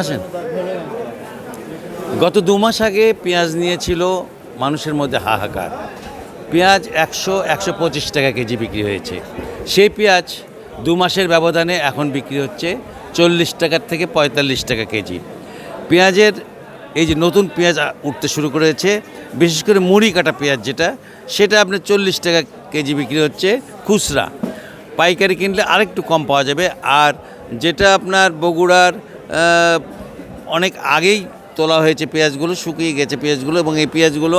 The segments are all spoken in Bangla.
আসেন। গত দু মাস আগে পেঁয়াজ নিয়েছিল মানুষের মধ্যে হাহাকার। পেঁয়াজ একশো একশো পঁচিশ টাকা কেজি বিক্রি হয়েছে। সেই পেঁয়াজ দু মাসের ব্যবধানে এখন বিক্রি হচ্ছে চল্লিশ টাকার থেকে পঁয়তাল্লিশ টাকা কেজি। পেঁয়াজের এই যে নতুন পেঁয়াজ উঠতে শুরু করেছে, বিশেষ করে মুড়ি কাটা পেঁয়াজ যেটা, সেটা আপনার চল্লিশ টাকা কেজি বিক্রি হচ্ছে খুচরা। পাইকারি কিনলে আরেকটু কম পাওয়া যাবে, আর যেটা আপনার বগুড়ার অনেক আগেই তোলা হয়েছে পেঁয়াজগুলো, শুকিয়ে গেছে পেঁয়াজগুলো এবং এই পেঁয়াজগুলো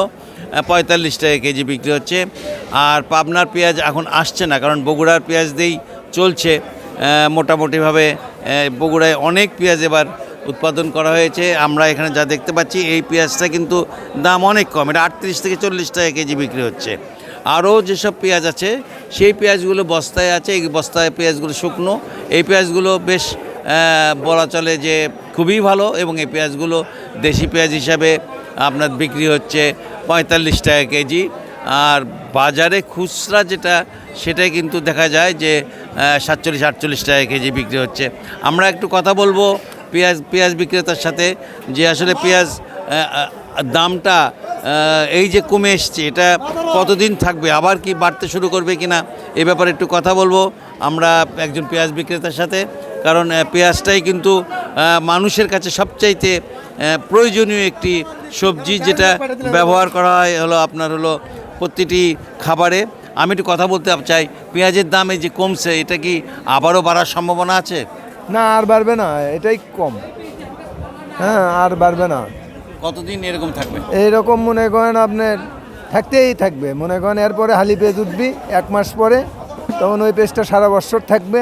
পঁয়তাল্লিশ টাকা কেজি বিক্রি হচ্ছে। আর পাবনার পেঁয়াজ এখন আসছে না, কারণ বগুড়ার পেঁয়াজ দিয়েই চলছে। মোটামুটিভাবে বগুড়ায় অনেক পেঁয়াজ এবার উৎপাদন করা হয়েছে। আমরা এখানে যা দেখতে পাচ্ছি, এই পেঁয়াজটা কিন্তু দাম অনেক কম, এটা আটত্রিশ থেকে চল্লিশ টাকা কেজি বিক্রি হচ্ছে। আরও যেসব পেঁয়াজ আছে, সেই পেঁয়াজগুলো বস্তায় আছে, এই বস্তায় পেঁয়াজগুলো শুকনো। এই পেঁয়াজগুলো বেশ বলা চলে যে খুবই ভালো এবং এই পেঁয়াজগুলো দেশি পেঁয়াজ হিসাবে আপনার বিক্রি হচ্ছে পঁয়তাল্লিশ টাকা কেজি। আর বাজারে খুচরা যেটা, সেটাই কিন্তু দেখা যায় যে সাতচল্লিশ, আটচল্লিশ টাকা কেজি বিক্রি হচ্ছে। আমরা একটু কথা বলব পেঁয়াজ পেঁয়াজ বিক্রেতার সাথে যে আসলে পেঁয়াজ দামটা এই যে কমে এসছে, এটা কতদিন থাকবে? আবার কি বাড়তে শুরু করবে কিনা, এ ব্যাপারে একটু কথা বলব। আমরা একজন পেঁয়াজ বিক্রেতার সাথে, কারণ পেঁয়াজটাই কিন্তু মানুষের কাছে সবচাইতে প্রয়োজনীয় একটি সবজি, যেটা ব্যবহার করা হয় হলো আপনার হলো প্রতিটি খাবারে। আমি একটু কথা বলতে চাই, পেঁয়াজের দাম এই যে কমছে, এটা কি আবারও বাড়ার সম্ভাবনা আছে? না, আর বাড়বে না, এটাই কম। হ্যাঁ আর বাড়বে না। কতদিন এরকম থাকবে? এইরকম মনে করেন আপনার থাকতেই থাকবে। মনে করেন এরপরে হালি পেজ উঠবি এক মাস পরে তখন ওই পেজটা সারা বছর থাকবে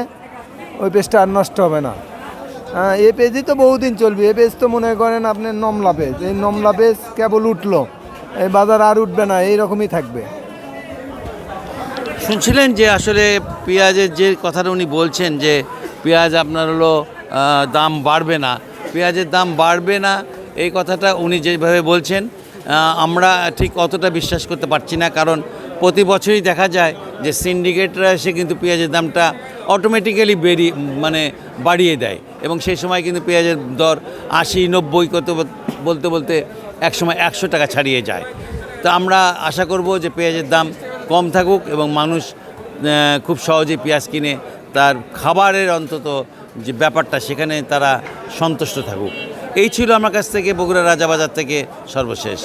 ওই পেজটা আর নষ্ট হবে না। হ্যাঁ এই পেজই তো বহুদিন চলবে। এ পেজ তো মনে করেন আপনার নমলা পেজ। এই নমলা পেজ কেবল উঠল। এই বাজার আর উঠবে না এইরকমই থাকবে। শুনছিলেন যে আসলে পেঁয়াজের যে কথাটা উনি বলছেন যে পেঁয়াজ আপনার হলো দাম বাড়বে না। পেঁয়াজের দাম বাড়বে না এই কথাটা উনি যেভাবে বলছেন আমরা ঠিক অতটা বিশ্বাস করতে পারছি না, কারণ প্রতি বছরই দেখা যায় যে সিন্ডিকেটরা এসে কিন্তু পেঁয়াজের দামটা অটোমেটিক্যালি বেরিয়ে মানে বাড়িয়ে দেয়। এবং সেই সময় কিন্তু পেঁয়াজের দর আশি, নব্বই কত বলতে বলতে এক সময় একশো টাকা ছাড়িয়ে যায়। তো আমরা আশা করব যে পেঁয়াজের দাম কম থাকুক এবং মানুষ খুব সহজেই পেঁয়াজ কিনে তার খাবারের অন্তত যে ব্যাপারটা, সেখানে তারা সন্তুষ্ট থাকুক। এই ছিল আমার কাছ থেকে বগুড়া রাজাবাজার থেকে সর্বশেষ।